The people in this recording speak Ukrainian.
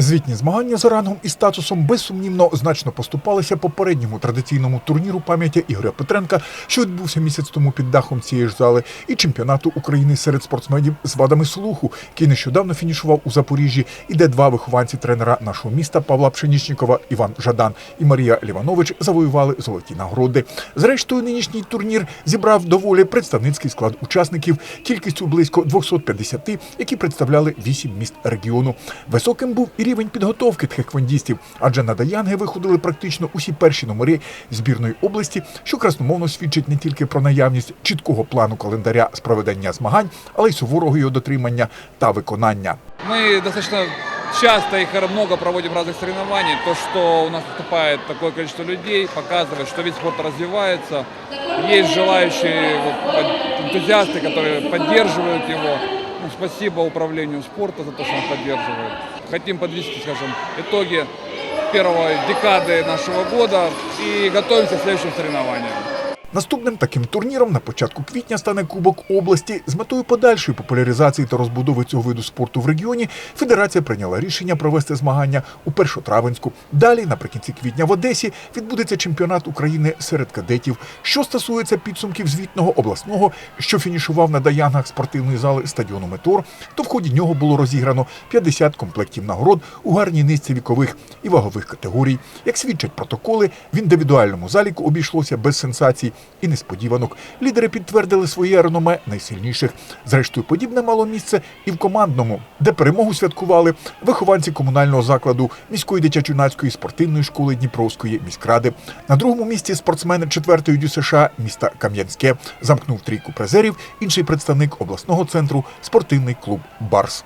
Звітні змагання за рангом і статусом безсумнівно значно поступалися попередньому традиційному турніру пам'яті Ігоря Петренка, що відбувся місяць тому під дахом цієї ж зали, і чемпіонату України серед спортсменів з вадами слуху, який нещодавно фінішував у Запоріжжі, і де два вихованці тренера нашого міста Павла Пшенічнікова, Іван Жадан і Марія Ліванович завоювали золоті нагороди. Зрештою, нинішній турнір зібрав доволі представницький склад учасників кількістю близько 250, які представляли вісім міст регіону. Високим був і рівень підготовки тхеквондістів, адже на Даянги виходили практично усі перші номери збірної області, що красномовно свідчить не тільки про наявність чіткого плану календаря з проведення змагань, але й суворого його дотримання та виконання. Мы достаточно часто их много проводим разных соревнований. То, что у нас выступает такое количество людей, показывает, что вид спорта развивается. Есть желающие вот, под- энтузиасты, которые поддерживают его. Ну, спасибо управлению спорта за то, что он поддерживает. Хотим подвести, скажем, итоги первой декады нашего года и готовимся к следующим соревнованиям. Наступним таким турніром на початку квітня стане Кубок області. З метою подальшої популяризації та розбудови цього виду спорту в регіоні федерація прийняла рішення провести змагання у Першотравенську. Далі, наприкінці квітня в Одесі, відбудеться чемпіонат України серед кадетів. Що стосується підсумків звітного обласного, що фінішував на даянах спортивної зали стадіону Метор, то в ході нього було розіграно 50 комплектів нагород у гарній низці вікових і вагових категорій. Як свідчать протоколи, в індивідуальному заліку обійшлося без сенсацій і несподіванок. Лідери підтвердили своє реноме найсильніших. Зрештою, подібне мало місце і в командному, де перемогу святкували вихованці комунального закладу міської дитячо-юнацької спортивної школи Дніпровської міськради. На другому місці спортсмени четвертої дю США міста Кам'янське замкнув трійку призерів. Інший представник обласного центру спортивний клуб Барс.